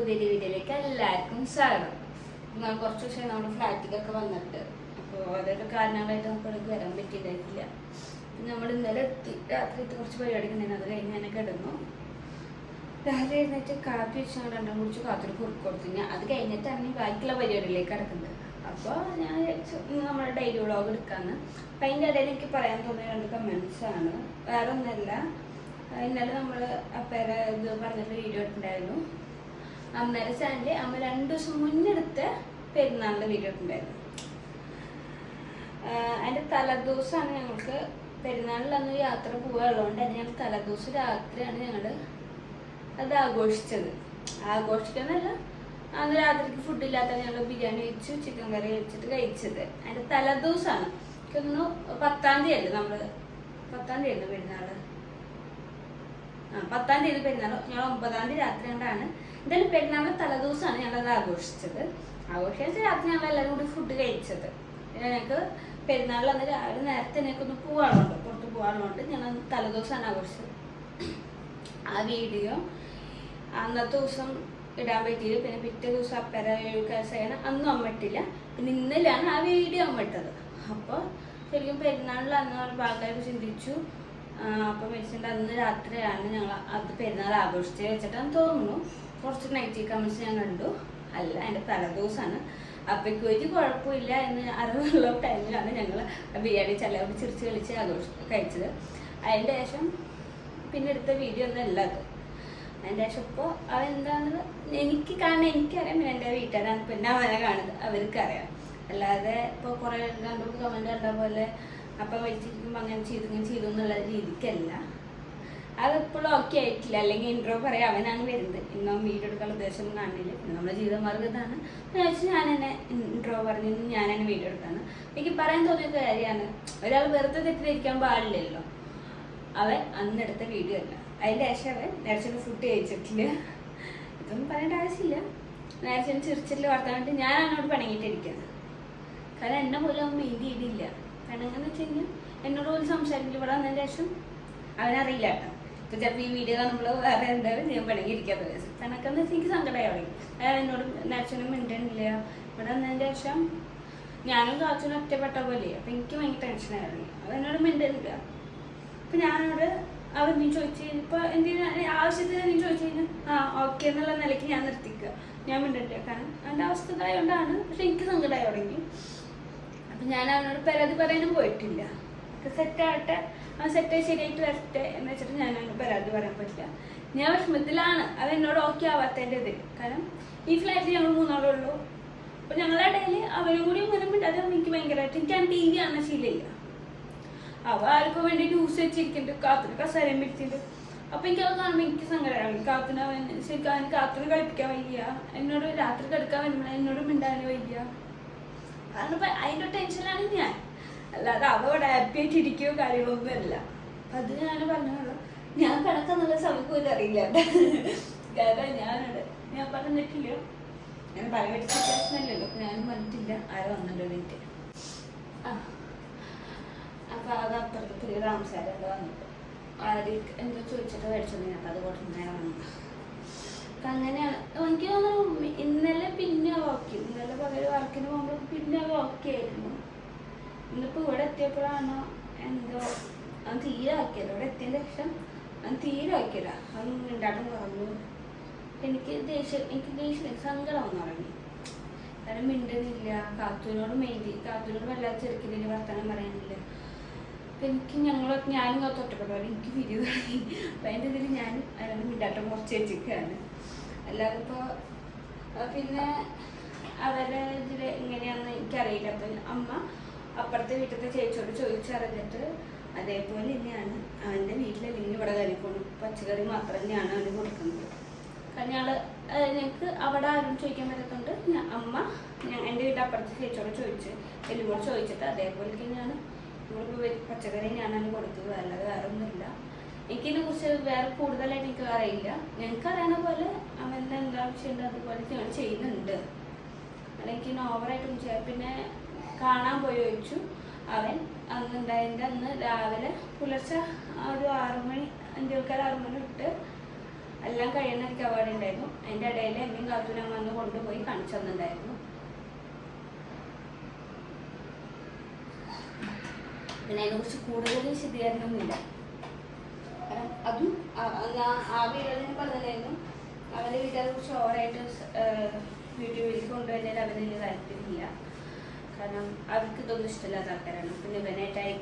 പുതിയൊരു വീഡിയോയിലേക്ക് എല്ലാവർക്കും സ്വാഗതം. ഞാൻ കുറച്ച് ദിവസം നമ്മുടെ ഫ്ലാറ്റിലൊക്കെ വന്നിട്ട്. അപ്പോൾ ഓരോരോ കാരണങ്ങളായിട്ട് നമുക്ക് ഇടയ്ക്ക് വരാൻ പറ്റിയിട്ടില്ല. നമ്മൾ ഇന്നലെ എത്തി. രാത്രിത്തെ കുറച്ച് പരിപാടിക്ക് ഉണ്ടായിരുന്നു. അത് കഴിഞ്ഞ് ഞാൻ കിടന്നു. രാവിലെ എഴുന്നേറ്റ് കാപ്പി വെച്ച് രണ്ടും കുടിച്ച് കാത്തിരി ഞാൻ അത് കഴിഞ്ഞിട്ടാണ് ഈ ബാക്കിയുള്ള പരിപാടിയിലേക്ക് കിടക്കുന്നത്. അപ്പോൾ ഞാൻ വിചാരിച്ചു നമ്മുടെ ഡെയിലി വ്ളോഗ് എടുക്കാന്ന്. അപ്പം അതിന്റെ ഇടയിൽ എനിക്ക് പറയാൻ തോന്നിയ രണ്ട് ആണ്. വേറെ ഒന്നല്ല ഇന്നലെ നമ്മൾ അപ്പേരെ ഇത് പറഞ്ഞിട്ട് വീഡിയോ ഇട്ടുണ്ടായിരുന്നു അമ്മേരെ ചാനലിൽ അമ്മ രണ്ടു ദിവസം മുന്നെടുത്ത് പെരുന്നാളിന്റെ വീഡിയോ ഇട്ടുണ്ടായിരുന്നു ആഹ് അതിന്റെ തലേദിവസമാണ് ഞങ്ങൾക്ക് പെരുന്നാളിൽ അന്ന് യാത്ര പോകാനുള്ളതുകൊണ്ട് തന്നെ ഞങ്ങൾ തലേദിവസം രാത്രിയാണ് ഞങ്ങൾ അത് ആഘോഷിച്ചത്. ആഘോഷിക്കുന്നല്ല അന്ന് രാത്രിക്ക് ഫുഡ് ഇല്ലാത്ത ഞങ്ങൾ ബിരിയാണി വെച്ചു ചിക്കൻ കറി വെച്ചിട്ട് കഴിച്ചത്. അതിന്റെ തലേദിവസമാണ്. എനിക്കൊന്നു പത്താം തീയതി അല്ലേ നമ്മൾ പത്താം തീയതി അല്ലേ പെരുന്നാൾ. പത്താം തീയതി പെരുന്നാൾ ഞങ്ങൾ ഒമ്പതാം തീയതി രാത്രി കൊണ്ടാണ്. എന്തായാലും പെരുന്നാളിന്റെ തലേദിവസമാണ് ഞങ്ങളത് ആഘോഷിച്ചത്. ആഘോഷിച്ച രാത്രി ഞങ്ങൾ എല്ലാവരും കൂടി ഫുഡ് കഴിച്ചത്. ഞങ്ങൾക്ക് പെരുന്നാളിൽ അന്ന് രാവിലെ നേരത്തെ എനിക്കൊന്ന് പോകാനുണ്ട് പുറത്ത് പോകാനുണ്ട് ഞങ്ങൾ തലേദിവസമാണ് ആഘോഷിച്ചത്. ആ വീഡിയോ അന്നത്തെ ദിവസം ഇടാൻ പറ്റിയില്ല. പിന്നെ പിറ്റേ ദിവസം അപ്പര ഏഴുകാശാണ് അന്നും അമ്മട്ടില്ല പിന്നെ ഇന്നലെയാണ് ആ വീഡിയോ അമ്മട്ടത് അപ്പോൾ ശരിക്കും പെരുന്നാളിൽ അന്ന് ആൾക്കാർ ചിന്തിച്ചു. അപ്പം വെച്ചിട്ട് അന്ന് രാത്രിയാണ് ഞങ്ങൾ അത് പെരുന്നാൾ ആഘോഷിച്ച് വെച്ചിട്ടാന്ന് തോന്നുന്നു. കുറച്ച് നെഗറ്റീവ് കമൻസ് ഞാൻ കണ്ടു. അല്ല എന്റെ തലദിവസമാണ് അപ്പയ്ക്ക് ഒരു കുഴപ്പമില്ല എന്ന് അറിവുള്ള ടൈമിലാണ് ഞങ്ങൾ ബിരിയാണി ചെല്ലവിടെ ചിരിച്ച് കളിച്ച് ആഘോഷി കഴിച്ചത്. അതിന്റെ ശേഷം പിന്നെ എടുത്ത വീഡിയോ ഒന്നും അല്ല അത്. അതിന്റെ ശേഷം ഇപ്പോൾ അതെന്താണെന്ന് എനിക്ക് കാണാൻ എനിക്കറിയാം പിന്നെ എന്റെ വീട്ടുകാരാണ് പിന്നെ അവനെ കാണുന്നത്. അവർക്കറിയാം. അല്ലാതെ ഇപ്പോൾ കുറേ രണ്ടു കമന്റ് കണ്ട പോലെ അപ്പം വലിച്ചിരിക്കുമ്പോൾ അങ്ങനെ ചെയ്തു ഇങ്ങനെ ചെയ്തു എന്നുള്ള രീതിക്കല്ല. അതിപ്പോഴും ഓക്കെ ആയിട്ടില്ല. അല്ലെങ്കിൽ ഇൻട്രോ പറയാം. അവനാണ് വരുന്നത്. ഇന്നോ വീഡിയോ എടുക്കാനുള്ള ഉദ്ദേശം കാണില്ല. നമ്മുടെ ജീവിതമാർഗം ഇതാണ്. ഞാൻ എന്നെ ഇൻട്രോ പറഞ്ഞു ഞാൻ എന്നെ വീഡിയോ എടുത്താണ് എനിക്ക് പറയാൻ തോന്നിയ കാര്യമാണ്. ഒരാൾ വെറുതെ തെറ്റിദ്ധരിക്കാൻ പാടില്ലല്ലോ. അവൻ അന്നെടുത്ത വീഡിയോ അല്ല. അതിന്റെ ശേഷം അവൻ നേരത്തെ ഫുഡ് കഴിച്ചിട്ടില്ല. ഇതൊന്നും പറയേണ്ട ആവശ്യമില്ല. നേരത്തെ ചിരിച്ചിട്ടില്ല വേണ്ടി ഞാൻ അവിടെ പണങ്ങിയിട്ടിരിക്കുന്നത്. കാരണം എന്നെ പോലും അവൻ മെയിൻ ചെയ്തില്ല. കാരണം എന്നു വെച്ച് കഴിഞ്ഞാൽ എന്നോട് പോലും സംസാരിക്കില്ല. ഇവിടെ വന്നതിന് ശേഷം അവനറിയില്ല കേട്ടോ. ഇപ്പൊ ചിലപ്പോൾ ഈ വീഡിയോ കാണുമ്പോൾ വേറെ എന്തായാലും ഞാൻ ഇരിക്കാത്ത വയസ്സ് കണക്കെന്ന് വെച്ചാൽ എനിക്ക് സങ്കടമായി തുടങ്ങി അയാൾ എന്നോട് അച്ഛനും മിണ്ടണില്ല. ഇവിടെ വന്നതിന് ശേഷം ഞാനും കാച്ചനും ഒറ്റപ്പെട്ട പോലെ. അപ്പൊ എനിക്ക് ഭയങ്കര ടെൻഷനായിരുന്നു അവൻ എന്നോട് മിണ്ടണില്ല. അപ്പൊ ഞാനോട് അവർ നീ ചോദിച്ചു ഇപ്പൊ എന്തിനാ ആവശ്യത്തിന് നീ ചോദിച്ചു കഴിഞ്ഞാൽ ആ ഓക്കെ എന്നുള്ള നിലയ്ക്ക് ഞാൻ നിർത്തിക്കുക. ഞാൻ മിണ്ടില്ല കാരണം അവന്റെ അവസ്ഥ ഇതായതുകൊണ്ടാണ് പക്ഷെ എനിക്ക് സങ്കടമായി തുടങ്ങി. അപ്പൊ ഞാൻ അവനോട് പരാതി പറയാനും പോയിട്ടില്ല. സെറ്റ് ആവട്ടെ. അവൻ സെറ്റായി ശരിയായിട്ട് വരട്ടെ എന്ന് വെച്ചിട്ട് ഞാൻ അവന് പരാതി പറയാൻ പറ്റില്ല. ഞാൻ വിഷമത്തിലാണ്. അവൻ എന്നോട് ഓക്കെ ആവാത്തതിന്റെ ഇത്. കാരണം ഈ ഫ്ലാറ്റിൽ ഞങ്ങൾ മൂന്നാളേ ഉള്ളൂ. അപ്പൊ ഞങ്ങളുടെ ഇടയിൽ അവനും കൂടി ഇങ്ങനെ മിണ്ടാതെ എനിക്ക് ഭയങ്കരമായിട്ട് എനിക്ക് ആ ടി വി കാണുന്ന ശീലമില്ല. അവ ആർക്കും വേണ്ടി ന്യൂസ് വെച്ചിരിക്കുന്നുണ്ട്. കാത്തിന് കസാരം പിടിച്ചിട്ട് അപ്പൊ എനിക്ക് അത് കാണുമ്പോൾ എനിക്ക് സങ്കടമാണ് കാത്തിന് അവൻ ശരിക്കും അവന് കാത്തിന് കളിപ്പിക്കാൻ വയ്യ. എന്നോട് രാത്രി കിടക്കാൻ വരുമ്പോൾ എന്നോട് മിണ്ടാൻ വയ്യ. കാരണം ഇപ്പൊ അതിന്റെ ടെൻഷനാണ് ഞാൻ. അല്ലാതെ അവിടെ ഹാപ്പി ആയിട്ട് ഇരിക്കുകയോ കാര്യങ്ങളൊന്നും അല്ല. അത് ഞാൻ പറഞ്ഞോളൂ. ഞാൻ കിടക്കാന്നുള്ള സമയം പോലും അറിയില്ല. കാരണം ഞാനവിടെ ഞാൻ പറഞ്ഞിട്ടില്ല ഞാൻ പ്രൈവറ്റ് സിറ്റുവേഷനല്ലല്ലോ ഞാനും പറഞ്ഞിട്ടില്ല. ആരും വന്നല്ലോ എനിക്ക്. അപ്പൊ അത് അപ്പുറത്ത് എന്താ വന്നിട്ട്. ആര് എന്തോ ചോദിച്ചിട്ട് മേടിച്ചത് ഞാൻ അത് കുറച്ച് വന്നു അങ്ങനെയാണ് എനിക്ക് തോന്നുന്നു ഇന്നലെ പിന്നെ ഓക്കെ ഇന്നലെ പകരം വർക്കിന് പോകുമ്പോൾ പിന്നെ ഓക്കെ ആയിരുന്നു. ഇന്നിപ്പോ ഇവിടെ എത്തിയപ്പോഴാണ് എന്തോ? അത് തീരെ ആക്കിയത് ഇവിടെ എത്തിയതിന് ശേഷം അത് തീരെ ആക്കിയല്ല അത് ഉണ്ടാക്കാൻ പറഞ്ഞു എനിക്ക് ദേഷ്യം എനിക്ക് ദേഷ്യം സങ്കടം വന്നു തുടങ്ങി. കാരണം മിണ്ടുന്നില്ല. കാത്തൂനോട് മെയ്തി കാത്തൂനോട് വല്ലാതെ ചെറുക്കില്ല വർത്തമാനം പറയാനില്ല. അപ്പൊ എനിക്ക് ഞങ്ങൾ ഞാനും കാത്തു ഒറ്റപ്പെട്ടു എനിക്ക് പിരിവ് തുടങ്ങി അപ്പൊ അതിന്റെ ഇതിൽ ഞാൻ മിണ്ടാട്ടം കുറച്ച് വെച്ചിരിക്കുകയാണ്. അല്ലാതെ ഇപ്പോൾ പിന്നെ അവരെ ഇതിൽ എങ്ങനെയാണെന്ന് എനിക്കറിയില്ല. അപ്പം അമ്മ അപ്പുറത്തെ വീട്ടിലത്തെ ചേച്ചിയോട് ചോദിച്ചറിഞ്ഞിട്ട് അതേപോലെ തന്നെയാണ്. അവന്റെ വീട്ടിലല്ലെങ്കിൽ ഇവിടെ കഴിക്കണം പച്ചക്കറി മാത്രം തന്നെയാണ് അവന് കൊടുക്കുന്നത്. കാരണം ഞങ്ങൾ ഞങ്ങൾക്ക് അവിടെ ആരും ചോദിക്കാൻ പറ്റാത്തതുകൊണ്ട് ഞാൻ അമ്മ എന്റെ വീട്ടിൽ അപ്പുറത്തെ ചേച്ചിയോട് ചോദിച്ച് എല്ലോട് ചോദിച്ചിട്ട് അതേപോലെ തന്നെയാണ്. നമ്മളിപ്പോൾ പച്ചക്കറി ഞാനാണ് കൊടുത്തത്. അല്ലാതെ വേറെ ഒന്നുമില്ല എനിക്കിതിനെ കുറിച്ച് വേറെ കൂടുതലായിട്ട് എനിക്ക് അറിയില്ല ഞങ്ങൾക്ക് അറിയണ പോലെ അവന്റെ എന്താ ചെയ്യേണ്ടത് അതുപോലെ ഞങ്ങൾ ചെയ്യുന്നുണ്ട്. അല്ലെങ്കിൽ ഓവറായിട്ട് വിചാരിച്ചു പിന്നെ കാണാൻ പോയി ചോദിച്ചു. അവൻ അന്ന് ഉണ്ടായതിന്റെ അന്ന് രാവിലെ പുലർച്ചെ ഒരു ആറുമണി മണി അഞ്ചേക്കാൽ ആറുമണി ഇട്ട് എല്ലാം കഴിയുന്ന എനിക്ക് അവാർഡ് ഉണ്ടായിരുന്നു. അതിന്റെ ഇടയിൽ എമ്മയും കാത്തൂനും വന്ന് കൊണ്ടുപോയി കാണിച്ചു തന്നിട്ടുണ്ടായിരുന്നു. പിന്നെ അതിനെക്കുറിച്ച് കൂടുതൽ വിശദീകരണമൊന്നുമില്ല. കാരണം അതും ആ- ആ- പറഞ്ഞതായിരുന്നു അവന്റെ വീട്ടുകാരെ കുറിച്ച് ഓവറായിട്ട് യൂട്യൂബിലേക്ക് കൊണ്ടുവരുന്നതിൽ അവന് വലിയ താല്പര്യമില്ല. കാരണം അവർക്ക് ഇതൊന്നും ഇഷ്ടമില്ലാത്ത ആൾക്കാരാണ്. പിന്നെ ഇവനായിട്ടായി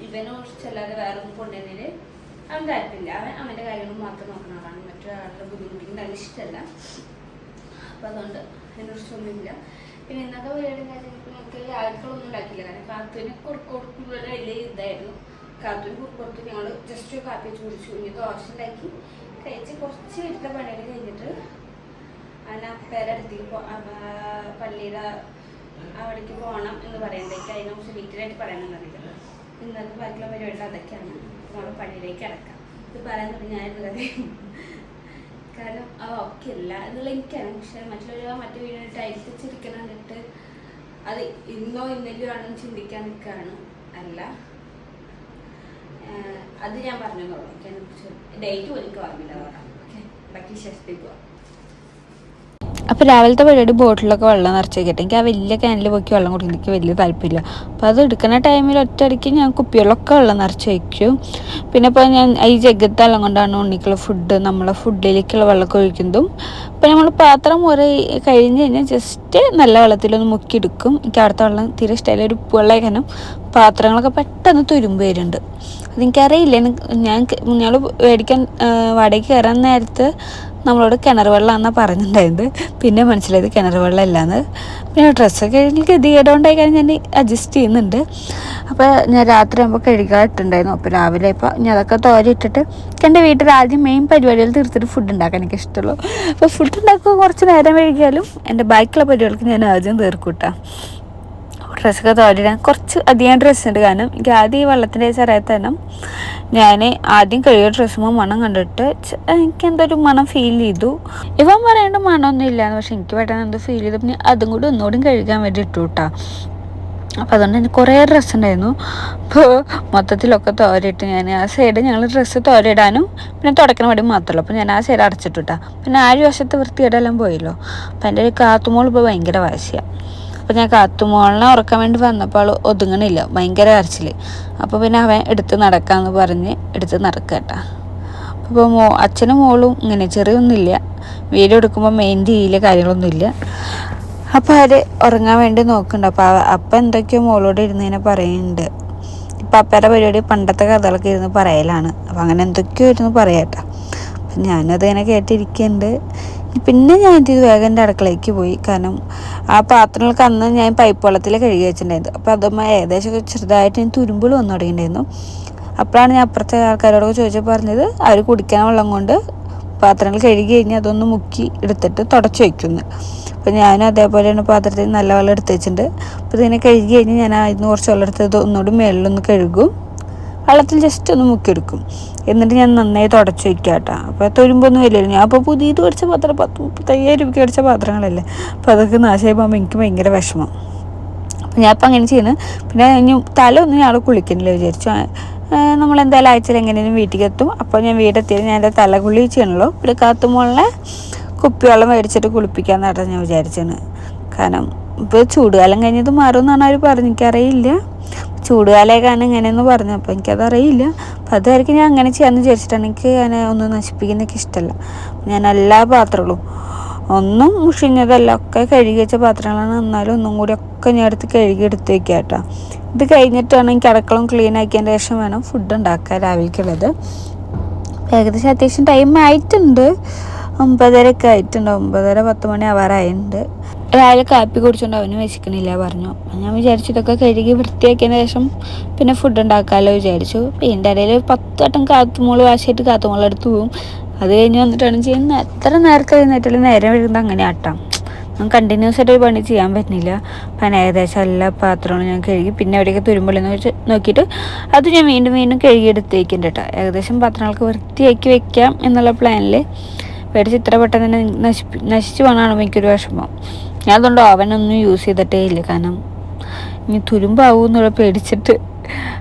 ഇവനെ ഇഷ്ടമല്ലാതെ വേറെ ഒന്നും കൊണ്ടുവരുന്നതിൽ അവൻ താല്പര്യമില്ല. അവൻ അവന്റെ കാര്യങ്ങൾ മാത്രം നോക്കുന്ന ആളാണ്. മറ്റൊരാളുടെ ബുദ്ധിമുട്ടിക്കുന്ന അവന് ഇഷ്ടമല്ല. അപ്പം അതുകൊണ്ട് അതിനെക്കുറിച്ചൊന്നുമില്ല പിന്നെ ഇന്നത്തെ പരിപാടി എന്ന് വെച്ചാൽ നമുക്ക് ആൾക്കളൊന്നും ഉണ്ടാക്കില്ല കാരണം കാത്തുവിന് കൊടുക്കുന്നത് വലിയ ഇതായിരുന്നു. കുറുക്ക് കൊടുത്ത് ഞങ്ങൾ ജസ്റ്റ് കാപ്പി വെച്ച് കുടിച്ചു. ഇനി ദോശ ഉണ്ടാക്കി. കഴിച്ച് കുറച്ച് വീട്ടിലെ പണികൾ കഴിഞ്ഞിട്ട് അവൻ അപ്പേരെ അടുത്തേക്ക് പോ അവ- പള്ളിയുടെ അവിടേക്ക് പോകണം എന്ന് പറയുമ്പോഴേക്ക് അതിനെക്കുറിച്ച് ഡീറ്റെയിൽ ആയിട്ട് പറയാനൊന്നറിയില്ല ഇന്നത്തെ ബാക്കിയുള്ള പരിപാടികൾ അതൊക്കെയാണ്. നമ്മൾ പള്ളിയിലേക്ക് അടക്കാം ഇത് പറയാൻ തുടങ്ങി ഞാനിരുന്നത് കാരണം അവ ഒക്കെ അല്ല. എന്നുള്ള എനിക്കറിയാം. പക്ഷെ മറ്റുള്ളവർ മറ്റു വീടുകളിൽ ടൈൽസ് വെച്ചിരിക്കണം എന്നിട്ട് അത് ഇന്നോ ഇന്നലെയോ ആണെന്ന് ചിന്തിക്കാൻ നിൽക്കുകയാണ്. അല്ല. അത് ഞാൻ പറഞ്ഞു എനിക്ക് അതിനെക്കുറിച്ച് ഡേറ്റ് എനിക്ക് ഓർമ്മയില്ല പറയാം ഓക്കെ. ബാക്കി വിശേഷത്തേക്ക് പോവാം. അപ്പോൾ രാവിലത്തെ പരിപാടി ബോട്ടിലൊക്കെ വെള്ളം നിറച്ച് വെക്കട്ടെ എനിക്ക് ആ വലിയ ക്യാനിൽ പൊക്കി വെള്ളം കുടിക്കുന്ന എനിക്ക് വലിയ താല്പര്യമില്ല. അപ്പോൾ അത് എടുക്കുന്ന ടൈമിൽ ഒറ്റയടിക്ക് ഞാൻ കുപ്പികളിലൊക്കെ വെള്ളം നിറച്ച് വയ്ക്കും പിന്നെ ഇപ്പോൾ ഞാൻ ഈ ജഗത്തെ വെള്ളം കൊണ്ടാണ് ഉണ്ണിക്കുള്ള ഫുഡ് നമ്മളെ ഫുഡിലേക്കുള്ള വെള്ളമൊക്കെ ഒഴിക്കുന്നതും. അപ്പോൾ നമ്മൾ പാത്രം മുറി കഴിഞ്ഞ് കഴിഞ്ഞാൽ ജസ്റ്റ് നല്ല വെള്ളത്തിലൊന്ന് മുക്കിയെടുക്കും. എനിക്ക് അവിടുത്തെ വെള്ളം തീരെ ഇഷ്ടമില്ല. ഒരു ഉപ്പ് വെള്ളം കാരണം പാത്രങ്ങളൊക്കെ പെട്ടെന്ന് തുരുമ്പ് വരുന്നുണ്ട്. അതെനിക്കറിയില്ല എനിക്ക് ഞാൻ ഞങ്ങൾ മേടിക്കാൻ വാടകയ്ക്ക് കയറാൻ നേരത്ത് നമ്മളോട് കിണർ വെള്ളമാണെന്നാണ് പറഞ്ഞിട്ടുണ്ടായത് പിന്നെ മനസ്സിലായത് കിണർ വെള്ളം അല്ലാന്ന് പിന്നെ ഡ്രസ്സൊക്കെ എനിക്ക് ഗതികേടുകൊണ്ടായി കഴിഞ്ഞാൽ ഞാൻ അഡ്ജസ്റ്റ് ചെയ്യുന്നുണ്ട്. അപ്പോൾ ഞാൻ രാത്രി ആകുമ്പോൾ കഴുകാട്ടുണ്ടായിരുന്നു അപ്പോൾ രാവിലെ ഇപ്പോൾ ഞാൻ അതൊക്കെ തോരയിട്ടിട്ട് എന്റെ വീട്ടിൽ ആദ്യം മെയിൻ പരിപാടികൾ തീർത്തിട്ട് ഫുഡ് ഉണ്ടാക്കാൻ എനിക്ക് ഇഷ്ടമുള്ളൂ. അപ്പോൾ ഫുഡ് ഉണ്ടാക്കുക കുറച്ച് നേരം വൈകിയാലും എന്റെ ബാക്കിയുള്ള പരിപാടികൾക്ക് ഞാൻ ആദ്യം തീർക്കൂട്ടാ. ഡ്രസ്സൊക്കെ തോരിടാൻ കുറച്ച് അധികം ഡ്രസ്സ് ഉണ്ട് കാരണം എനിക്ക് ആദ്യം ഈ വെള്ളത്തിന്റെ ചെറിയത്ത് തന്നെ ഞാൻ ആദ്യം കഴുകിയ ഡ്രസ്സുമ്പോൾ മണം കണ്ടിട്ട് എനിക്ക് എന്തൊരു മണം ഫീൽ ചെയ്തു. ഇവൻ പറയേണ്ട മണമൊന്നും ഇല്ലാന്ന് പക്ഷെ എനിക്ക് പെട്ടെന്ന് എന്തോ ഫീൽ ചെയ്തു. പിന്നെ അതും കൂടി ഒന്നുകൂടി കഴുകാൻ വേണ്ടി ഇട്ടു കേട്ടാ അപ്പം അതുകൊണ്ട് തന്നെ കുറേ ഡ്രസ്സ് ഉണ്ടായിരുന്നു. അപ്പോൾ മൊത്തത്തിലൊക്കെ തോരയിട്ട് ഞാൻ ആ സൈഡ് ഞങ്ങൾ ഡ്രസ്സ് തോരയിടാനും പിന്നെ തുടക്കണ വേണ്ടി മാത്രമല്ല. അപ്പോൾ ഞാൻ ആ സൈഡ് അടച്ചിട്ടുട്ടാ പിന്നെ ആ ഒരു വശത്ത് വൃത്തിയിടെല്ലാം പോയല്ലോ. അപ്പം എന്റെ ഒരു കാത്തുമോൾ ഇപ്പോൾ ഭയങ്കര വാശിയാണ് അപ്പോൾ ഞാൻ കാത്തുമോളിനെ ഉറക്കാൻ വേണ്ടി വന്നപ്പോൾ അവൾ ഒതുങ്ങണില്ല ഭയങ്കര കരച്ചിൽ അപ്പോൾ പിന്നെ അവൻ എടുത്ത് നടക്കാമെന്ന് പറഞ്ഞ് എടുത്ത് നടക്കട്ടാ. അപ്പോൾ മോ അച്ഛനും മോളും ഇങ്ങനെ ചെറിയൊന്നുമില്ല. വീഡിയോ എടുക്കുമ്പോൾ മെയിൻ ചെയ്യില്ല കാര്യങ്ങളൊന്നുമില്ല. അപ്പോൾ അവർ ഉറങ്ങാൻ വേണ്ടി നോക്കുന്നുണ്ട്. അപ്പോൾ അപ്പം എന്തൊക്കെയോ മോളോട് ഇരുന്നതിനെ പറയുന്നുണ്ട്. ഇപ്പം അപ്പയുടെ പരിപാടി പണ്ടത്തെ കഥകളൊക്കെ ഇരുന്ന് പറയലാണ്. അപ്പം അങ്ങനെ എന്തൊക്കെയോ ഇരുന്ന് പറയാട്ടോ. അപ്പം ഞാനത് ഇങ്ങനെ കേട്ടിരിക്കുന്നുണ്ട്. പിന്നെ ഞാൻ ചെയ്തു വേഗം എന്റെ അടുക്കളയ്ക്ക് പോയി. കാരണം ആ പാത്രങ്ങൾക്ക് അന്ന് ഞാൻ പൈപ്പ് വെള്ളത്തിൽ കഴുകി വെച്ചിട്ടുണ്ടായിരുന്നു. അപ്പോൾ അതുമായി ഏകദേശം ചെറുതായിട്ട് ഞാൻ തുരുമ്പുകൾ വന്നു തുടങ്ങിയിട്ടുണ്ടായിരുന്നു. അപ്പോഴാണ് ഞാൻ അപ്പുറത്തെ ആൾക്കാരോടൊക്കെ ചോദിച്ചപ്പോൾ പറഞ്ഞത് അവർ കുടിക്കാൻ വെള്ളം കൊണ്ട് പാത്രങ്ങൾ കഴുകി കഴിഞ്ഞ് അതൊന്ന് മുക്കി എടുത്തിട്ട് തുടച്ച് വയ്ക്കുന്നു അപ്പോൾ ഞാനും അതേപോലെയാണ് പാത്രത്തിൽ നല്ല വെള്ളം എടുത്ത് വെച്ചിട്ടുണ്ട്. അപ്പോൾ ഇതിനെ കഴുകി കഴിഞ്ഞ് ഞാൻ അതിന് കുറച്ച് വെള്ളം എടുത്തത് ഒന്നുകൂടി മേളിലൊന്ന് കഴുകും. വെള്ളത്തിൽ ജസ്റ്റ് ഒന്ന് മുക്കിയെടുക്കും. എന്നിട്ട് ഞാൻ നന്നായി തുടച്ച് വയ്ക്കുക കേട്ടോ അപ്പോൾ ഒന്നും വലിയ ഞാൻ അപ്പോൾ പുതിയത് മേടിച്ച പാത്രം പത്ത് മുപ്പത്തയ്യായിരം രൂപയ്ക്ക് മേടിച്ച പാത്രങ്ങളല്ലേ. അപ്പോൾ അതൊക്കെ നാശമായി പോകുമ്പോൾ എനിക്ക് ഭയങ്കര വിഷമം. അപ്പം ഞാൻ അപ്പം അങ്ങനെ ചെയ്യുന്നത് പിന്നെ ഇനി തല ഒന്നും ഞാൻ കുളിക്കുന്നില്ല വിചാരിച്ചു. നമ്മൾ എന്തായാലും ആഴ്ചയിൽ എങ്ങനെയും വീട്ടിലേക്ക് എത്തും. അപ്പോൾ ഞാൻ വീടെത്തിയത് ഞാൻ എന്റെ തല കുളി ചെയ്യണല്ലോ ഇവിടെ കാത്തുമോളിനെ കുപ്പിവെള്ളം മേടിച്ചിട്ട് കുളിപ്പിക്കാമെന്നാണ് ഞാൻ വിചാരിച്ചത് കാരണം ഇപ്പോൾ ചൂടുകാലം കഴിഞ്ഞത് മാറുമെന്നാണ് അവർ പറഞ്ഞു എനിക്കറിയില്ല. ചൂടുകാലമൊക്കെയാണ് ഇങ്ങനെയെന്ന് പറഞ്ഞു. അപ്പോൾ എനിക്കതറിയില്ല. അപ്പോൾ അതായിരിക്കും ഞാൻ അങ്ങനെ ചെയ്യാമെന്ന് വിചാരിച്ചിട്ടാണ് എനിക്ക് അങ്ങനെ ഒന്നും നശിപ്പിക്കുന്നതൊക്കെ ഇഷ്ടമല്ല. ഞാൻ എല്ലാ പാത്രങ്ങളും ഒന്നും മുഷിഞ്ഞതല്ല ഒക്കെ കഴുകി വെച്ച പാത്രങ്ങളാണ്. എന്നാലും ഒന്നും കൂടി ഒക്കെ ഞാൻ എടുത്ത് കഴുകി എടുത്ത് വെക്കുക കേട്ടോ. ഇത് കഴിഞ്ഞിട്ടാണ് എനിക്ക് അടക്കളം ക്ലീൻ ആക്കിയതിന്റെ ശേഷം വേണം ഫുഡ് ഉണ്ടാക്കാൻ രാവിലേക്കുള്ളത്. ഏകദേശം അത്യാവശ്യം ടൈം ആയിട്ടുണ്ട്. ഒമ്പതരയൊക്കെ ആയിട്ടുണ്ട്. ഒമ്പതര പത്ത് മണി ആവാറായിട്ടുണ്ട്. രാവിലെ കാപ്പി കുടിച്ചുകൊണ്ട് അവന് വിശക്കണില്ല പറഞ്ഞു. ഞാൻ വിചാരിച്ചു ഇതൊക്കെ കഴുകി വൃത്തിയാക്കിയതിന് ശേഷം പിന്നെ ഫുഡ് ഉണ്ടാക്കാമല്ലോ വിചാരിച്ചു. പിന്നെ ഇടയിൽ പത്ത് വട്ടം കാത്തുമോൾ വാശിയായിട്ട് കാത്തുമോളെടുത്ത് പോവും. അത് കഴിഞ്ഞ് വന്നിട്ടാണ് ചെയ്യുന്നത്. എത്ര നേരത്തെ എഴുന്നേറ്റാലും നേരം വരുന്നത് അങ്ങനെ ആട്ടാം. ഞാൻ കണ്ടിന്യൂസ് ആയിട്ട് ഒരു പണി ചെയ്യാൻ പറ്റുന്നില്ല. അപ്പം ഏകദേശം എല്ലാ പാത്രങ്ങളും ഞാൻ കഴുകി പിന്നെ എവിടെയൊക്കെ തുരുമ്പുള്ളെന്ന് വെച്ച് നോക്കിയിട്ട് അത് ഞാൻ വീണ്ടും വീണ്ടും കഴുകിയെടുത്ത് വയ്ക്കുന്നുണ്ട് കേട്ടോ. ഏകദേശം പാത്രങ്ങൾക്ക് വൃത്തിയാക്കി വെക്കാം എന്നുള്ള പ്ലാനിൽ പേടിച്ച് ഇത്ര പെട്ടെന്ന് തന്നെ നശിപ്പി നശിച്ചു പോകണമാണ് എനിക്കൊരു വിഷമം. ഞാൻ അതുകൊണ്ട് ഓവനൊന്നും യൂസ് ചെയ്തിട്ടേ ഇല്ല. കാരണം ഇനി തുരുമ്പാവും എന്നുള്ള പേടിച്ചിട്ട്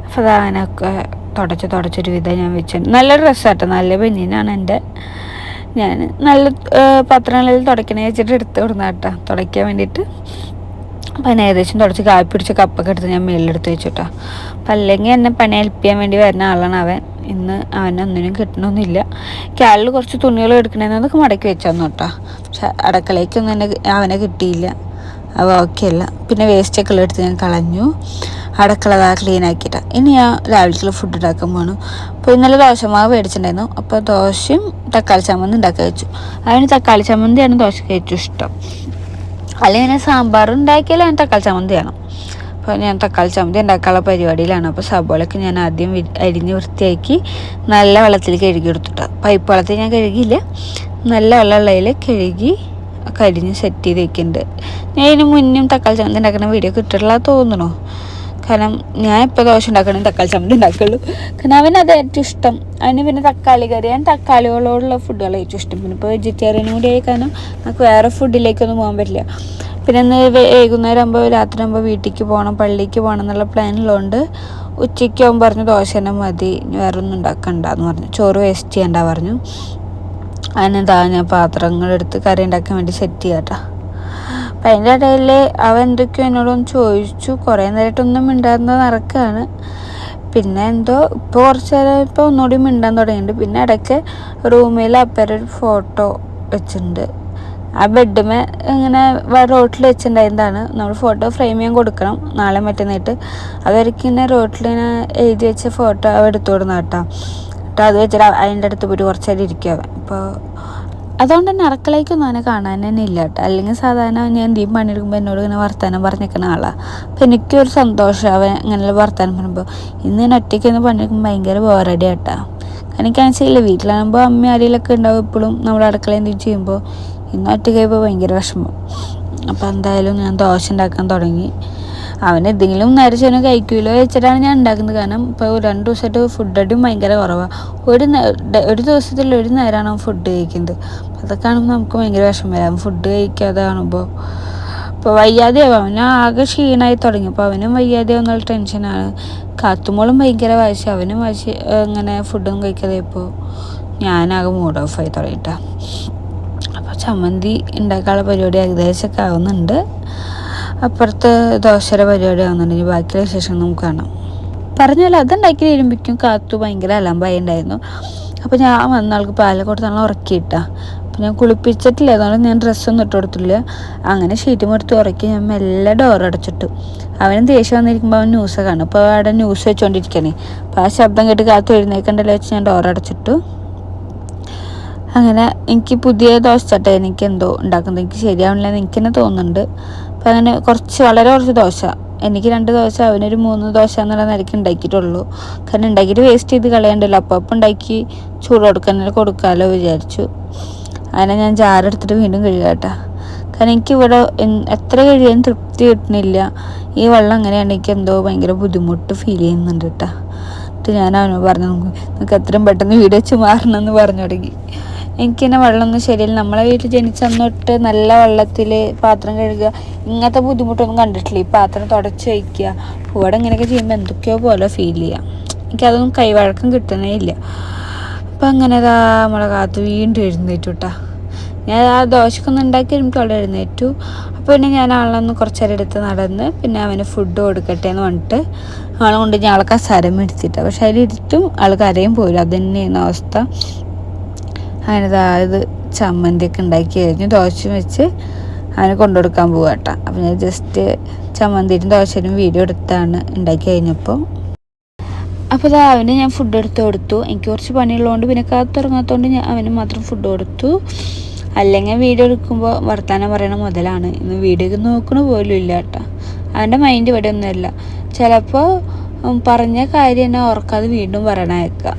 അപ്പോൾ അത് അങ്ങനെയൊക്കെ തുടച്ച് തുടച്ചൊരു വിധം ഞാൻ വെച്ചിട്ടുണ്ട് നല്ല ഡ്രസ്സാട്ടോ നല്ല ബനിയനാണ് എന്റെ. ഞാൻ നല്ല പത്രങ്ങളിൽ തുടയ്ക്കണേ വെച്ചിട്ട് എടുത്ത് കൊടുന്ന കേട്ടോ തുടയ്ക്കാൻ വേണ്ടിയിട്ട്. അപ്പം ഏകദേശം തുടച്ച് കാപ്പി പിടിച്ച കപ്പൊക്കെ എടുത്ത് ഞാൻ മേളിലെടുത്ത് വെച്ചിട്ടോ. അപ്പം അല്ലെങ്കിൽ എന്നെ പണി ഹെൽപ്പ് ചെയ്യാൻ വേണ്ടി വരുന്ന ആളാണ് അവൻ. ഇന്ന് അവനൊന്നിനും കിട്ടണമെന്നില്ല ക്യാലിൽ കുറച്ച് തുണികൾ എടുക്കണമെന്നൊക്കെ മടക്കി വെച്ചാന്നു കേട്ടോ. പക്ഷെ അടക്കളയ്ക്കൊന്നും എന്നെ അവനെ കിട്ടിയില്ല. അത് ഓക്കെ അല്ല. പിന്നെ വേസ്റ്റൊക്കെ ഉള്ള എടുത്ത് ഞാൻ കളഞ്ഞു. അടുക്കള ക്ലീൻ ആക്കിയിട്ടാ. ഇനി ഞാൻ രാവിലത്തെ ഫുഡ് ഉണ്ടാക്കാൻ പോണു അപ്പോൾ ഇന്നലെ ദോശമാവ് മേടിച്ചിട്ടുണ്ടായിരുന്നു. അപ്പോൾ ദോശയും തക്കാളി ചമ്മന്തി ഉണ്ടാക്കി വെച്ചു. അതിന് തക്കാളി ചമ്മന്തിയാണ് ദോശ ഏറ്റവും ഇഷ്ടം. അല്ലെങ്കിൽ ഞാൻ സാമ്പാർ ഉണ്ടാക്കിയാലും ഞാൻ തക്കാളി ചമ്മന്തി വേണം. അപ്പോൾ ഞാൻ തക്കാളി ചമ്മന്തി ഉണ്ടാക്കാനുള്ള പരിപാടിയിലാണ്. അപ്പോൾ സബോളൊക്കെ ഞാൻ ആദ്യം അരിഞ്ഞ് വൃത്തിയാക്കി നല്ല വെള്ളത്തിൽ കഴുകി എടുത്തിട്ട്. പൈപ്പ് വെള്ളത്തിൽ ഞാൻ കഴുകിയില്ല. നല്ല വെള്ളമുള്ളതിൽ കഴുകി കരിഞ്ഞ് സെറ്റ് ചെയ്ത് വെക്കുന്നുണ്ട് ഞാൻ ഇതിന് മുന്നും തക്കാളി ചമ്മന്തി ഉണ്ടാക്കുന്ന വീഡിയോ കിട്ടില്ല തോന്നണോ. കാരണം ഞാൻ ഇപ്പോൾ ദോശ ഉണ്ടാക്കണം തക്കാളി ചമ്മന്തി ഉണ്ടാക്കുള്ളൂ. കാരണം അവന് അത് ഏറ്റവും ഇഷ്ടം. അവന് പിന്നെ തക്കാളി കറി. ഞാൻ തക്കാളികളോടുള്ള ഫുഡുകൾ ഏറ്റവും ഇഷ്ടം. പിന്നെ ഇപ്പോൾ വെജിറ്റേറിയനും കൂടി ആയി കാരണം നമുക്ക് വേറെ ഫുഡിലേക്കൊന്നും പോകാൻ പറ്റില്ല. പിന്നെ ഇന്ന് വൈകുന്നേരം ആകുമ്പോൾ രാത്രി ആകുമ്പോൾ വീട്ടിലേക്ക് പോകണം പള്ളിക്ക് പോകണം എന്നുള്ള പ്ലാനിലുണ്ട് ഉച്ചയ്ക്ക് ആകുമ്പോൾ പറഞ്ഞു ദോശ തന്നെ മതി. വേറെ ഒന്നും ഉണ്ടാക്കണ്ട എന്ന് പറഞ്ഞു. ചോറ് വേസ്റ്റ് ചെയ്യണ്ട പറഞ്ഞു. അതിനെന്താ ഞാൻ പാത്രങ്ങളെടുത്ത് കറി ഉണ്ടാക്കാൻ വേണ്ടി സെറ്റ് ചെയ്യാട്ടാ. അപ്പം അതിന്റെ ഇടയിൽ അവൻ എന്തൊക്കെയോ എന്നോടൊന്ന് ചോദിച്ചു. കുറേ നേരമായിട്ടൊന്നും മിണ്ടാതെ നടക്കുകയാണ് പിന്നെ എന്തോ ഇപ്പോൾ കുറച്ച് നേരം ഇപ്പോൾ ഒന്നുകൂടി മിണ്ടാൻ തുടങ്ങിയിട്ടുണ്ട് പിന്നെ ഇടയ്ക്ക് റൂമിൽ അപ്പര ഒരു ഫോട്ടോ വെച്ചിട്ടുണ്ട് ആ ബെഡ്മേ ഇങ്ങനെ റോട്ടിൽ വെച്ചിട്ടുണ്ടായിരുന്നതാണ് നമ്മൾ ഫോട്ടോ ഫ്രെയിം ചെയ്യാൻ കൊടുക്കണം. നാളെ മറ്റന്നായിട്ട്. അതൊരിക്കൽ ഇങ്ങനെ റോട്ടിൽ ഇങ്ങനെ എഴുതി വെച്ച ഫോട്ടോ എടുത്തു കൊടുക്കുന്ന കേട്ടോ അത് വെച്ചിട്ട് അതിന്റെ അടുത്ത് പോയിട്ട് കുറച്ച് നേരം ഇരിക്കുക അപ്പോൾ അതുകൊണ്ട് തന്നെ അറക്കളയ്ക്കൊന്നും അവനെ കാണാൻ തന്നെ ഇല്ല കേട്ടോ. അല്ലെങ്കിൽ സാധാരണ ഞാൻ എന്തെങ്കിലും പണിയെടുക്കുമ്പോൾ എന്നോട് ഇങ്ങനെ വർത്താനം പറഞ്ഞിരിക്കുന്ന ആളാണ് അപ്പം എനിക്കൊരു സന്തോഷം അവൻ അങ്ങനെയുള്ള വർത്തമാനം പറയുമ്പോൾ ഇന്ന് ഞാൻ ഒറ്റയ്ക്ക് ഒന്ന് പണിയെടുക്കുമ്പോൾ ഭയങ്കര ബോറടി കേട്ടോ കാരണം എനിക്ക് മനസ്സിലായില്ല വീട്ടിലാകുമ്പോൾ അമ്മ ആരെങ്കിലൊക്കെ ഉണ്ടാവും എപ്പോഴും നമ്മൾ അടുക്കള എന്തെങ്കിലും ചെയ്യുമ്പോൾ ഇന്ന് ഒറ്റയ്ക്കായപ്പോൾ ഭയങ്കര വിഷമം. അപ്പോൾ എന്തായാലും ഞാൻ ദോശ ഉണ്ടാക്കാൻ തുടങ്ങി. അവൻ എന്തെങ്കിലും നരച്ചവനും കഴിക്കുമല്ലോ വെച്ചിട്ടാണ് ഞാൻ ഉണ്ടാക്കുന്നത്. കാരണം ഇപ്പോൾ രണ്ട് ദിവസമായിട്ട് ഫുഡ് അടിയും ഭയങ്കര കുറവാണ് ഒരു ഒരു ദിവസത്തിൽ ഒരു നേരമാണ് അവൻ ഫുഡ് കഴിക്കുന്നത്. അപ്പോൾ അതൊക്കെ കാണുമ്പോൾ നമുക്ക് ഭയങ്കര വിഷമം വരാം. ഫുഡ് കഴിക്കാതെ കാണുമ്പോൾ ഇപ്പോൾ വയ്യാതെയാവും. അവന് ആകെ ക്ഷീണമായി തുടങ്ങി. അപ്പോൾ അവനും വയ്യാതെയാവുന്നുള്ള ടെൻഷനാണ് കാത്തുമോളും ഭയങ്കര വാശി അവനും വാശി ഇങ്ങനെ ഫുഡൊന്നും കഴിക്കാതെ ഇപ്പോൾ ഞാനാകെ മൂഡ് ഓഫായി തുടങ്ങിയിട്ടാണ് അപ്പോൾ ചമ്മന്തി ഉണ്ടാക്കാനുള്ള പരിപാടി ഏകദേശമൊക്കെ ആവുന്നുണ്ട്. അപ്പുറത്ത് ദോശയുടെ പരിപാടി ആകുന്നുണ്ടെങ്കിൽ ബാക്കിയുള്ള വിശേഷം നമുക്ക് കാണാം. പറഞ്ഞല്ലോ അതുണ്ടാക്കി വരുമ്പോഴേക്കും കാത്തു ഭയങ്കര അലമ്പായി ഉണ്ടായിരുന്നു അപ്പോൾ ഞാൻ വന്ന ആൾക്ക് പാൽ കൊടുത്താണ് ഉറക്കിയിട്ടാ. അപ്പോൾ ഞാൻ കുളിപ്പിച്ചിട്ടില്ല. അതുകൊണ്ട് ഞാൻ ഡ്രസ്സൊന്നും ഇട്ട് കൊടുത്തില്ല. അങ്ങനെ ഷീറ്റും എടുത്ത് ഉറക്കി ഞാൻ മെല്ലെ ഡോർ അടച്ചിട്ടു. അവനും ദേഷ്യം വന്നിരിക്കുമ്പോൾ അവൻ ന്യൂസ് കാണും. അപ്പോൾ അവിടെ ന്യൂസ് വെച്ചുകൊണ്ടിരിക്കണേ അപ്പോൾ ആ ശബ്ദം കേട്ട് കാത്തു എഴുന്നേക്കണ്ടല്ലോ വെച്ച് ഞാൻ ഡോർ അടച്ചിട്ടു. അങ്ങനെ എനിക്ക് പുതിയ ദോശ ചട്ട എനിക്ക് എന്തോ ഉണ്ടാക്കുന്നത്. എനിക്ക് ശരിയാവണില്ലെന്ന് എനിക്ക് തന്നെ തോന്നുന്നുണ്ട്. അപ്പം അങ്ങനെ കുറച്ച് വളരെ കുറച്ച് ദോശ. എനിക്ക് രണ്ട് ദോശ അവനൊരു മൂന്ന് ദോശ എന്നുള്ള നിലയ്ക്ക് ഉണ്ടാക്കിയിട്ടുള്ളൂ. കാരണം ഉണ്ടാക്കിയിട്ട് വേസ്റ്റ് ചെയ്ത് കളയണ്ടല്ലോ. അപ്പം അപ്പം ഉണ്ടാക്കി ചൂട് കൊടുക്കാൻ കൊടുക്കാമല്ലോ വിചാരിച്ചു. അങ്ങനെ ഞാൻ ജാറെടുത്തിട്ട് വീണ്ടും കഴുകാട്ടാ കാരണം എനിക്കിവിടെ എത്ര കഴിയാൻ തൃപ്തി കിട്ടുന്നില്ല ഈ വെള്ളം അങ്ങനെയാണ് എനിക്ക് എന്തോ ഭയങ്കര ബുദ്ധിമുട്ട് ഫീൽ ചെയ്യുന്നുണ്ട് കേട്ടോ. എന്നിട്ട് ഞാൻ അവനോട് പറഞ്ഞു നമുക്ക് നമുക്ക് എത്രയും പെട്ടെന്ന് വീട് വെച്ച് മാറണമെന്ന് പറഞ്ഞു തുടങ്ങി. എനിക്കിന്നെ വെള്ളമൊന്നും ശരിയല്ല. നമ്മളെ വീട്ടിൽ ജനിച്ചന്നിട്ട് നല്ല വെള്ളത്തിൽ പാത്രം കഴുകുക ഇങ്ങനത്തെ ബുദ്ധിമുട്ടൊന്നും കണ്ടിട്ടില്ല. ഈ പാത്രം തുടച്ച് വയ്ക്കുക ഇവിടെ ഇങ്ങനെയൊക്കെ ചെയ്യുമ്പോൾ എന്തൊക്കെയോ പോലെ ഫീൽ ചെയ്യാം. എനിക്കതൊന്നും കൈവഴക്കം കിട്ടണേ ഇല്ല. അപ്പം അങ്ങനെ ഇതാ നമ്മളെ കാത്ത് വീണ്ടും എഴുന്നേറ്റു കേട്ടാ ഞാൻ ആ ദോശക്കൊന്നും ഉണ്ടാക്കി എനിക്ക് അവിടെ എഴുന്നേറ്റു. അപ്പോൾ പിന്നെ ഞാൻ ആളൊന്ന് കുറച്ച് നേരം എടുത്ത് നടന്ന് പിന്നെ അവന് ഫുഡ് കൊടുക്കട്ടെ എന്ന് പറഞ്ഞിട്ട് ആളെ കൊണ്ട് ഞാൻ ആളെ കസാരം എടുത്തിട്ടാണ് പക്ഷെ അതിലിരുത്തും ആൾ കരയും പോരും. അത് തന്നെയായിരുന്നു അവസ്ഥ. അങ്ങനെ ഇത് ചമ്മന്തിയൊക്കെ ഉണ്ടാക്കി കഴിഞ്ഞു ദോശയും വെച്ച് അവനെ കൊണ്ടു കൊടുക്കാൻ പോവുക കേട്ടോ അപ്പം ഞാൻ ജസ്റ്റ് ചമ്മന്തിയും ദോശയിലും വീഡിയോ എടുത്താണ് ഉണ്ടാക്കി കഴിഞ്ഞപ്പോൾ അപ്പോൾ അത് അവന് ഞാൻ ഫുഡ് എടുത്ത് കൊടുത്തു. എനിക്ക് കുറച്ച് പണിയുള്ളതുകൊണ്ട് പിന്നെ കാത്തിറങ്ങാത്തതുകൊണ്ട് ഞാൻ അവന് മാത്രം ഫുഡ് കൊടുത്തു. അല്ലെങ്കിൽ വീഡിയോ എടുക്കുമ്പോൾ വർത്തമാനം പറയണ മുതലാണ്. ഇന്ന് വീഡിയോ നോക്കണ പോലും ഇല്ല കേട്ടോ അവന്റെ മൈൻഡ് ഇവിടെ ഒന്നുമില്ല. ചിലപ്പോൾ പറഞ്ഞ കാര്യം എന്നെ ഓർക്കാതെ വീണ്ടും പറയണേക്കാം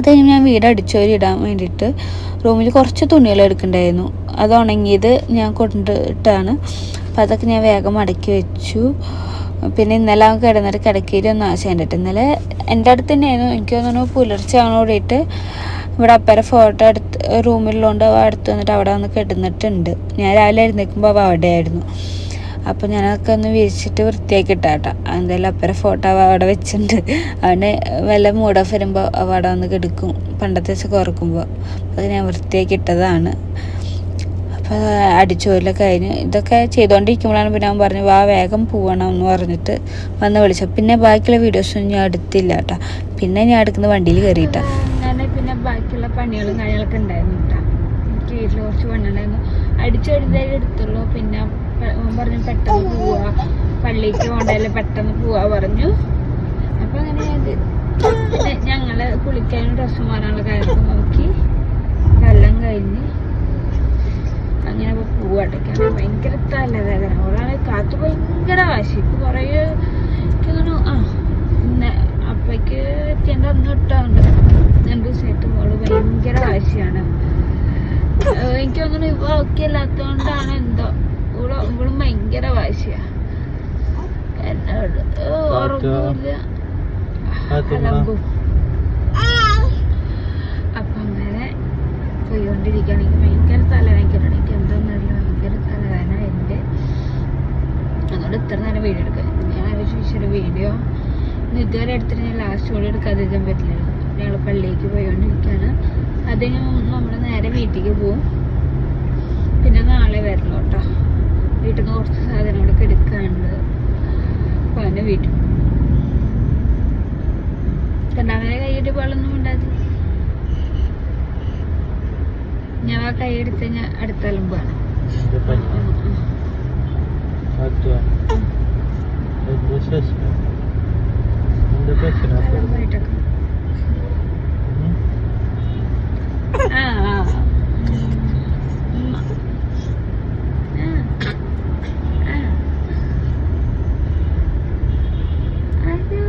അത് കഴിഞ്ഞ് ഞാൻ വീട് അടിച്ചോരി ഇടാൻ വേണ്ടിയിട്ട് റൂമിൽ കുറച്ച് തുണികൾ എടുക്കണ്ടായിരുന്നു. അത് ഉണങ്ങിയത് ഞാൻ കൊണ്ടിട്ടാണ്. അപ്പോൾ അതൊക്കെ ഞാൻ വേഗം മടക്കി വെച്ചു. പിന്നെ ഇന്നലെ അവൻ കിടന്നിട്ട് കിടക്കയിലൊന്നും ആശയുണ്ടിട്ട് ഇന്നലെ എന്റെ അടുത്ത് തന്നെയായിരുന്നു. എനിക്ക് തോന്നുന്നു പുലർച്ചെ അവനോടിയിട്ട് ഇവിടെ അപ്പരെ ഫോട്ടോ എടുത്ത് റൂമിലുള്ളതുകൊണ്ട് അടുത്ത് വന്നിട്ട് അവിടെ വന്ന് കിടന്നിട്ടുണ്ട്. ഞാൻ രാവിലെ എഴുന്നേൽക്കുമ്പോൾ അവ അവിടെയായിരുന്നു. അപ്പോൾ ഞാനതൊക്കെ ഒന്ന് വിരിച്ചിട്ട് വൃത്തിയാക്കി ഇട്ടാട്ടോ എന്തായാലും അപ്പുറം ഫോട്ടോ അവിടെ വെച്ചിട്ടുണ്ട്. അവിടെ വല്ല മൂഡ് വരുമ്പോൾ അവിടെ വന്ന് കിടക്കും. പണ്ടത്തെ വെച്ച് കുറക്കുമ്പോൾ അത് ഞാൻ വൃത്തിയാക്കി ഇട്ടതാണ്. അപ്പോൾ അടിച്ചോലൊക്കെ കഴിഞ്ഞ് ഇതൊക്കെ ചെയ്തുകൊണ്ടിരിക്കുമ്പോഴാണ് പിന്നെ അവൻ പറഞ്ഞു വാ വേഗം പോവണം എന്ന് പറഞ്ഞിട്ട് വന്ന് വിളിച്ചു. പിന്നെ ബാക്കിയുള്ള വീഡിയോസൊന്നും ഞാൻ എടുത്തില്ല കേട്ടോ. പിന്നെ ഞാൻ എടുക്കുന്ന വണ്ടിയിൽ കയറിയിട്ടാ പിന്നെ ബാക്കിയുള്ള പണികളും കാര്യങ്ങളൊക്കെ ഉണ്ടായിരുന്നു കേട്ടോ. എനിക്ക് വീട്ടിൽ കുറച്ച് പണിയുണ്ടായിരുന്നു. അടിച്ചെടുത്തേ എടുത്തുള്ളൂ. പിന്നെ പറഞ്ഞു പെട്ടെന്ന് പോവാ. പള്ളിക്ക് പോണ്ടല്ലേ പെട്ടെന്ന് പോവാ പറഞ്ഞു. അപ്പൊ അങ്ങനെ ഞങ്ങൾ കുളിക്കാനും ഡ്രസ്സ് മാറാനുള്ള കാര്യമൊക്കെ നോക്കി. വെള്ളം കഴിഞ്ഞ് അങ്ങനെ പൂവട്ടയ്ക്കാണ് ഭയങ്കര തലവേദന. അവളാണ് കാത്തു ഭയങ്കര വാശി. ഇപ്പൊ കുറേ തോന്നുന്നു ആ ഇന്ന് അപ്പയ്ക്ക് എത്തിയന്റെ അന്ന് ഇട്ടുണ്ട് രണ്ട് ദിവസമായിട്ട് മോൾ ഭയങ്കര വാശിയാണ്. എനിക്ക് തോന്നുന്നു ഇവ ഒക്കെ അല്ലാത്തോണ്ടാണ് എന്തോ ഇവൾ ഇവളും ഭയങ്കര വാശിയാ. എന്നോട് അലമ്പും. അപ്പൊ അങ്ങനെ പോയിക്കൊണ്ടിരിക്കുകയാണ് എനിക്ക് ഭയങ്കര തലവേദനയാണ് എനിക്ക് എന്താണെന്നറിയില്ല ഭയങ്കര തലവേദന എന്റെ അതുകൊണ്ട് ഇത്ര നേരം വീഡിയോ എടുക്കാൻ. ഞാൻ ആലോചിച്ചൊരു വീഡിയോ. ഇതുവരെ എടുത്തിട്ട് ഞാൻ ലാസ്റ്റ് കൂടെ എടുക്കാതിരിക്കാൻ പറ്റില്ല. ഞങ്ങൾ പള്ളിക്ക് പോയിക്കൊണ്ടിരിക്കുകയാണ്. അത് നമ്മൾ നേരെ വീട്ടിലേക്ക് പോവും. പിന്നെ നാളെ കേട്ടോ വീട്ടിൽ നിന്ന് കുറച്ച് സാധനങ്ങളൊക്കെ എടുക്കാനുണ്ട്. അപ്പൊ അവന്റെ വീട്ടിൽ രണ്ടാമത്തെ കൈയിട്ട് വെള്ളമൊന്നും ഉണ്ടാകും ഞാൻ ആ കൈ എടുത്ത് ഞാൻ അടുത്ത പോകണം ആ ആ ഉമ്മ. ആ. ആ. അയ്യോ.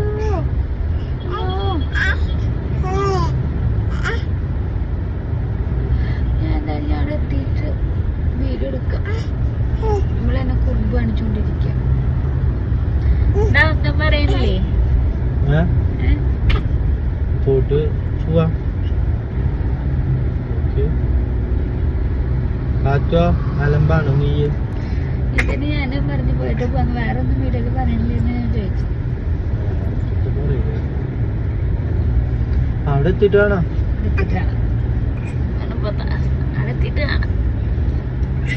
ഓ. ഞാൻ എന്തായാലും അവിടെ എത്തിയിട്ട് വീഡിയോ എടുക്കാം നമ്മളെന്നെ കുറുമ്പ് കാണിച്ചോണ്ടിരിക്കുക എന്താ പറയുന്നില്ലേ പോട്ട് പോവാം. കാറ്റോ? അലമ്പാണോ നീ ഇതിന് ഞാൻ പറഞ്ഞു പോയിട്ട് പോന്ന്. വേറെ ഒന്നും വീഡിയോയിൽ പറയണില്ലെന്ന് ഞാൻ ചോദിച്ചു. അവിടെ എത്തിയിട്ട് വേണോ? അവിടെ എത്തിയിട്ട് കാണാം